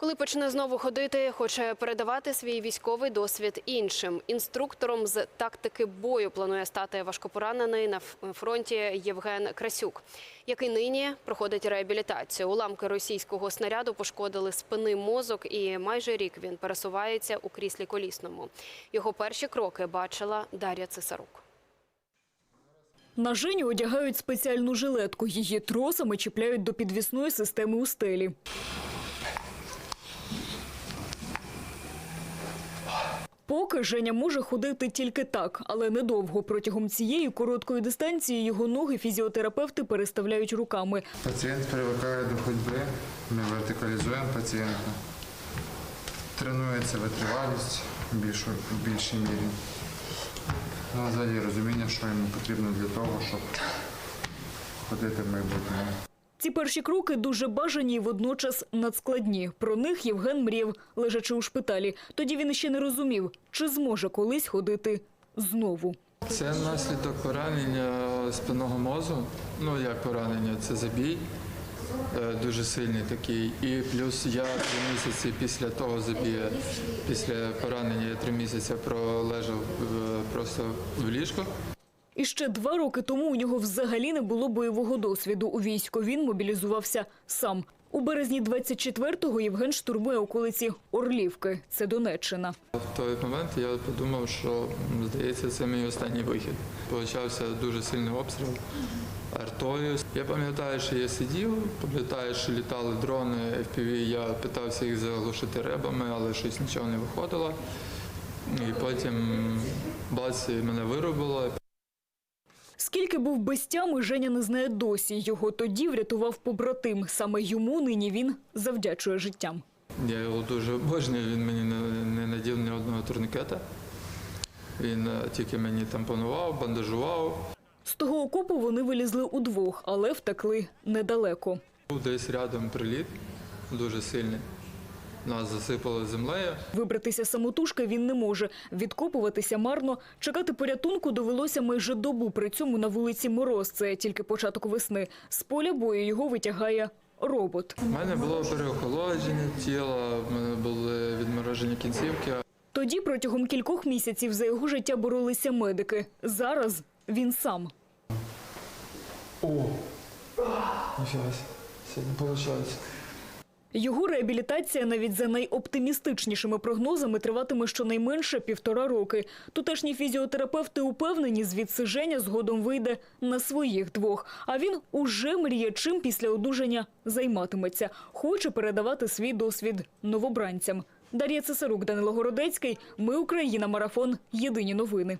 Коли почне знову ходити, хоче передавати свій військовий досвід іншим. Інструктором з тактики бою планує стати важкопоранений на фронті Євген Красюк, який нині проходить реабілітацію. Уламки російського снаряду пошкодили спини мозок, і майже рік він пересувається у кріслі колісному. Його перші кроки бачила Дар'я Цесарук. На Женю одягають спеціальну жилетку. Її тросами чіпляють до підвісної системи у стелі. Поки Женя може ходити тільки так, але недовго. Протягом цієї короткої дистанції його ноги фізіотерапевти переставляють руками. Пацієнт привикає до ходьби, ми вертикалізуємо пацієнта. Тренується витривалість в більшій мірі. Ну, взагалі розуміння, що йому потрібно для того, щоб ходити в майбутньому. Ці перші кроки дуже бажані і водночас надскладні. Про них Євген мріяв, лежачи у шпиталі. Тоді він ще не розумів, чи зможе колись ходити знову. Це наслідок поранення спинного мозу. Ну як поранення, це забій е, дуже сильний такий. І плюс я три місяці після того забія, після поранення я три місяці пролежав е, просто в ліжку. І ще два роки тому у нього взагалі не було бойового досвіду. У військо він мобілізувався сам. У березні 24-го Євген штурмує околиці Орлівки. Це Донеччина. В той момент я подумав, що здається, це мій останній вихід. Почався дуже сильний обстріл артою. Я пам'ятаю, що я сидів, пам'ятаю, що літали дрони FPV, я питався їх заглушити ребами, але щось нічого не виходило. І потім бац, і мене вирубило. Скільки був без тями, Женя не знає досі. Його тоді врятував побратим. Саме йому нині він завдячує життям. Я його дуже обожнюю, він мені не, надів ні одного турнікета. Він е, тільки мені тампонував, бандажував. З того окопу вони вилізли удвох, але втекли недалеко. Був десь рядом приліт, дуже сильний. Нас засипало землею. Вибратися самотужки він не може. Відкопуватися марно. Чекати порятунку довелося майже добу. При цьому на вулиці мороз. Це тільки початок весни. З поля бою його витягає робот. У мене було переохолодження тіла, в мене були відморожені кінцівки. Тоді протягом кількох місяців за його життя боролися медики. Зараз він сам. О! Ніфіга, це не виходить. Його реабілітація навіть за найоптимістичнішими прогнозами триватиме щонайменше півтора роки. Тутешні фізіотерапевти упевнені, звідси Женя згодом вийде на своїх двох. А він уже мріє, чим після одужання займатиметься. Хоче передавати свій досвід новобранцям. Дар'я Цесарук, Данило Городецький. Ми Україна. Марафон. Єдині новини.